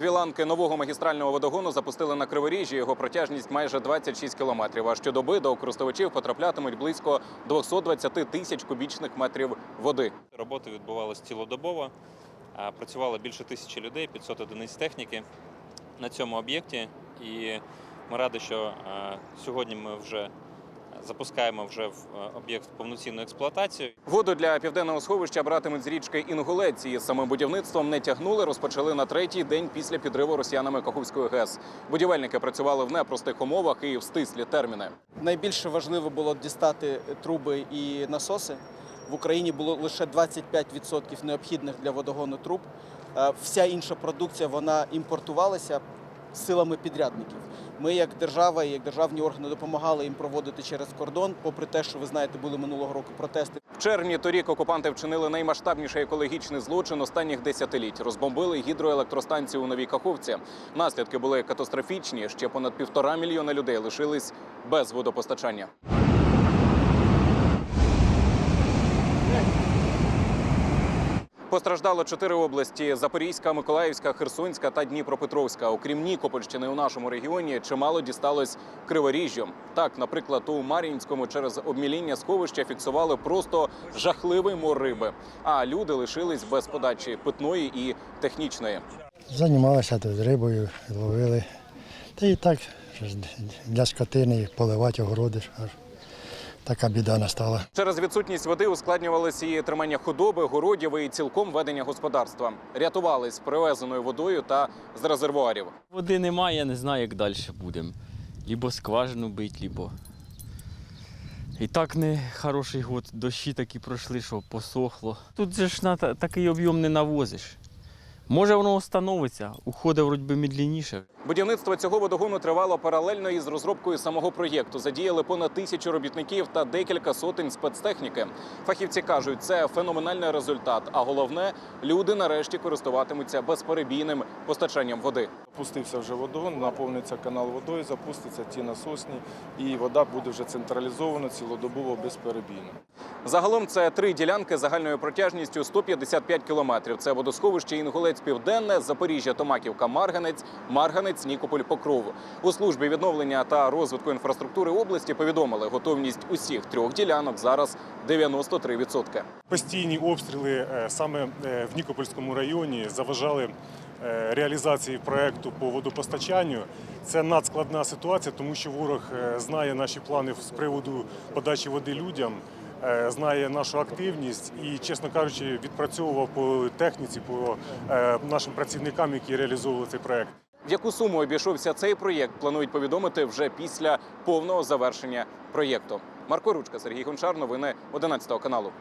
Дві ланки нового магістрального водогону запустили на Криворіжжі. Його протяжність майже 26 кілометрів. А щодоби до користувачів потраплятимуть близько 220 тисяч кубічних метрів води. Роботи відбувалися цілодобово. Працювало більше тисячі людей, 500 одиниць техніки на цьому об'єкті. І ми раді, що сьогодні ми вже запускаємо вже в е, об'єкт повноцінну експлуатацію. Воду для південного сховища братимуть з річки Інгулець. І самим будівництвом не тягнули. Розпочали на третій день після підриву росіянами Каховської ГЕС. Будівельники працювали в непростих умовах і в стислі терміни. Найбільше важливо було дістати труби і насоси. В Україні було лише 25% необхідних для водогону труб. Е, Вся інша продукція вона імпортувалася силами підрядників. Ми, як держава і як державні органи, допомагали їм проводити через кордон, попри те, що ви знаєте, були минулого року протести. В червні торік окупанти вчинили наймасштабніший екологічний злочин останніх десятиліть. Розбомбили гідроелектростанцію у Новій Каховці. Наслідки були катастрофічні. Ще понад півтора мільйона людей лишились без водопостачання. Постраждало чотири області: Запорізька, Миколаївська, Херсонська та Дніпропетровська. Окрім Нікопольщини, у нашому регіоні чимало дісталось Криворіжжю. Так, наприклад, у Мар'їнському через обміління сховища фіксували просто жахливий мор риби. А люди лишились без подачі питної і технічної. Займалися тут рибою, ловили. Та і так для скотини поливати огороди. Така біда настала. Через відсутність води ускладнювалося і тримання худоби, городів і цілком ведення господарства. Рятувались привезеною водою та з резервуарів. Води немає, я не знаю, як далі будемо. Лібо скважину бить, лібо. І так не хороший год. Дощі такі пройшли, що посохло. Тут же ж на такий об'єм не навозиш. Може воно встановиться, уходить вроді би медленніше. Будівництво цього водогону тривало паралельно із розробкою самого проєкту. Задіяли понад тисячу робітників та декілька сотень спецтехніки. Фахівці кажуть, це феноменальний результат. А головне, люди нарешті користуватимуться безперебійним постачанням води. Запустився вже водогон, наповниться канал водою, запустяться ті насосні, і вода буде вже централізована цілодобово безперебійно. Загалом це три ділянки загальною протяжністю 155 кілометрів. Це водосховище Інгулець Південне, Запоріжжя, Томаківка, Марганець, Марганець, Нікополь, Покров. У службі відновлення та розвитку інфраструктури області повідомили, готовність усіх трьох ділянок зараз 93%. Постійні обстріли е, саме е, в Нікопольському районі заважали е, реалізації проекту по водопостачанню. Це надскладна ситуація, тому що ворог знає наші плани з приводу подачі води людям, знає нашу активність і, чесно кажучи, відпрацьовував по техніці, по е, нашим працівникам, які реалізовували цей проект. В яку суму обійшовся цей проєкт, планують повідомити вже після повного завершення проєкту. Марко Ручка, Сергій Гончар, новини 11 каналу.